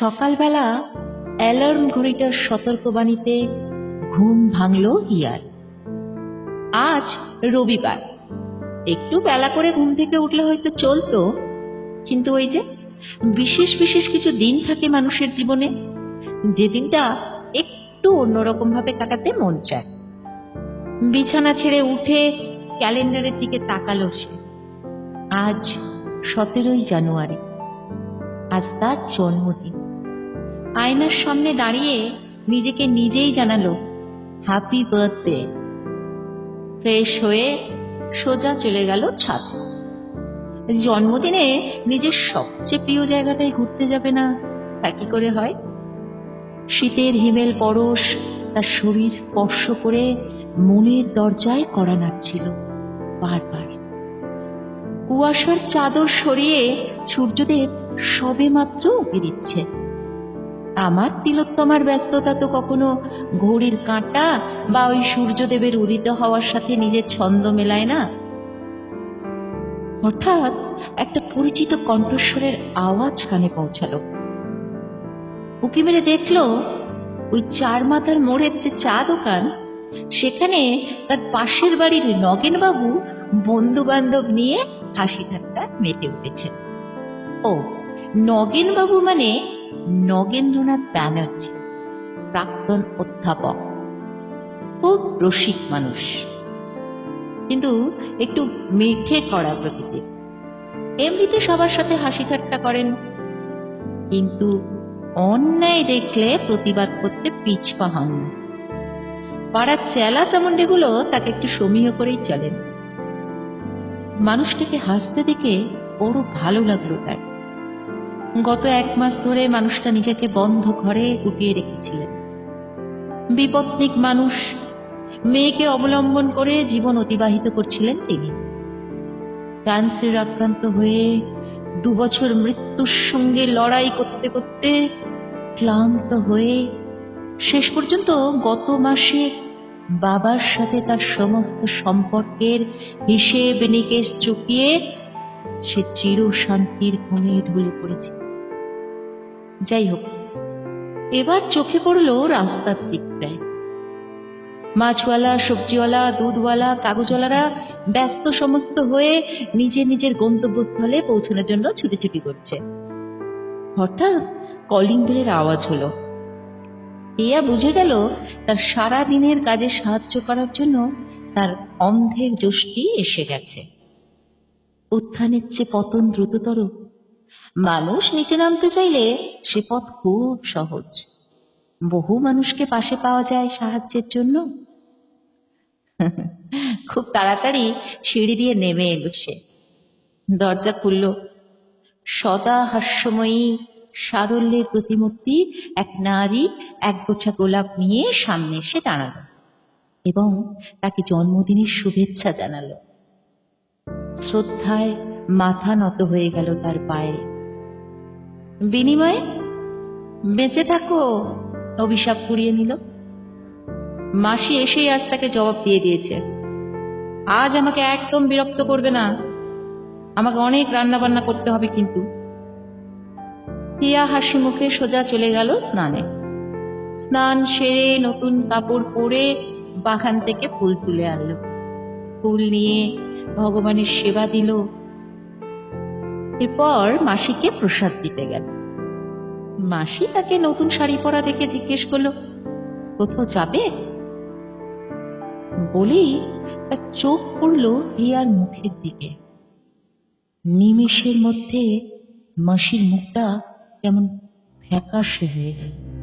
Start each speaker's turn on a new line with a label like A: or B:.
A: সকালবেলা অ্যালার্ম ঘড়িটার সতর্কবাণীতে ঘুম ভাঙল হিয়ার আজ রবিবার। একটু বেলা করে ঘুম থেকে উঠলে হয়তো চলতো, কিন্তু ওই যে বিশেষ বিশেষ কিছু দিন থাকে মানুষের জীবনে, যে দিনটা একটু অন্যরকম ভাবে কাটাতে মন চায়। বিছানা ছেড়ে উঠে ক্যালেন্ডারের দিকে তাকালো সে। আজ সতেরোই জানুয়ারি। আজ তার জন্মদিন। আয়নার সামনে দাঁড়িয়ে নিজেকে নিজেই জানালো হ্যাপি বার্থডে ফ্রেশ হয়ে সোজা চলে গেল ছাদ। জন্মদিনে নিজের সবচেয়ে প্রিয় জায়গাটায় ঘুরতে যাবে না, তা কি করে হয়? শীতের হিমেল পরশ, তার শরীর স্পর্শ করে মনের দরজায় কড়া নাড়ছিল বারবার। কুয়াশার চাদর সরিয়ে সূর্যদেব সবে মাত্র উঁকি দিচ্ছে আমার তিলোত্তমার ব্যস্ততা তো কখনো ঘড়ির কাঁটা বা ওই সূর্যদেবের উদিত হওয়ার সাথে নিজের ছন্দ মেলায় না। হঠাৎ একটা পরিচিত কণ্ঠস্বরের আওয়াজ কানে পৌঁছালো। উকি মেরে দেখল, ওই চার মাথার মোড়ের যে চা দোকান, সেখানে তার পাশের বাড়ির নগেনবাবু বন্ধু বান্ধব নিয়ে হাসি ঠাট্টা মেতে উঠেছে ও, নগেনবাবু মানে নগেন্দ্রনাথ ব্যানার্জি, প্রাক্তন অধ্যাপক, খুব রসিক মানুষ। কিন্তু একটু মেঘে করা প্রকৃতির। এমনিতে সবার সাথে হাসি ঠাট্টা করেন। কিন্তু অন্যায় দেখলে প্রতিবাদ করতে পিছপা হন। পাড়ার চেলা চামুন্ডেগুলো তাকে একটু সমীহ করেই চলেন। মানুষটাকে হাসতে দেখে বড় ভালো লাগল তার। গত এক মাস ধরে মানুষটা নিজেকে বন্ধ ঘরে গুটিয়ে রেখেছিলেন। বিপত্নিক মানুষ, মেয়েকে অবলম্বন করে জীবন অতিবাহিত করছিলেন তিনি। ক্যান্সার আক্রান্ত হয়ে দু বছর মৃত্যুর সঙ্গে লড়াই করতে করতে ক্লান্ত হয়ে শেষ পর্যন্ত গত মাসে বাবার সাথে তার সমস্ত সম্পর্কের হিসেব নিকেশ চুকিয়ে সে চির শান্তির ঘুমে ঢুলে পড়েছে। যাই হোক, এবার চোখে পড়ল রাস্তার দিকটায়। মাছওয়ালা, সবজিওয়ালা, দুধওয়ালা, কাগজওয়ালারা ব্যস্ত সমস্ত হয়ে নিজের নিজের গন্তব্যস্থলে পৌঁছানোর জন্য ছুটি করছে। হঠাৎ কলিং বেলের আওয়াজ হলো। ইয়া বুঝে গেল তার সারা দিনের কাজে সাহায্য করার জন্য তার অন্ধের জোশটি এসে গেছে। উত্থানের চেয়ে পতন দ্রুততর মানুষ নিচে নামতে চাইলে সে পথ খুব সহজ। বহু মানুষকে পাশে পাওয়া যায় সাহায্যের জন্য। খুব তাড়াতাড়ি সিঁড়ি দিয়ে নেমে এলো সে। দরজা খুলল। সদা হাস্যময়ী, সারল্যের প্রতিমূর্তি, এক নারী, এক গোছা গোলাপ নিয়ে সামনে এসে দাঁড়াল এবং তাকে জন্মদিনের শুভেচ্ছা জানালো। শ্রদ্ধায় মাথা নত হয়ে গেল তার পায়ে। বিনিময়ে, বেঁচে থাকো, অভিশাপ কুড়িয়ে নিল। মাসি এসেই আজ তাকে জবাব দিয়ে দিয়েছে। আজ আমাকে একদম বিরক্ত করবে না। আমাকে অনেক রান্না বান্না করতে হবে কিন্তু। টিয়া হাসি মুখে সোজা চলে গেল স্নানে। স্নান সেরে নতুন কাপড় পরে বাগান থেকে ফুল তুলে আনলো। ফুল নিয়ে ভগবানের সেবা দিল। এরপর মাসিকে প্রসাদ দিতে গেল। মাসি তাকে নতুন শাড়ি পরা দেখে জিজ্ঞেস করল, কোথাও যাবে? বলেই তার চোখ পড়ল হিয়ার মুখের দিকে। নিমেষের মধ্যে মাসির মুখটা কেমন ফ্যাকাশে হয়ে গেল।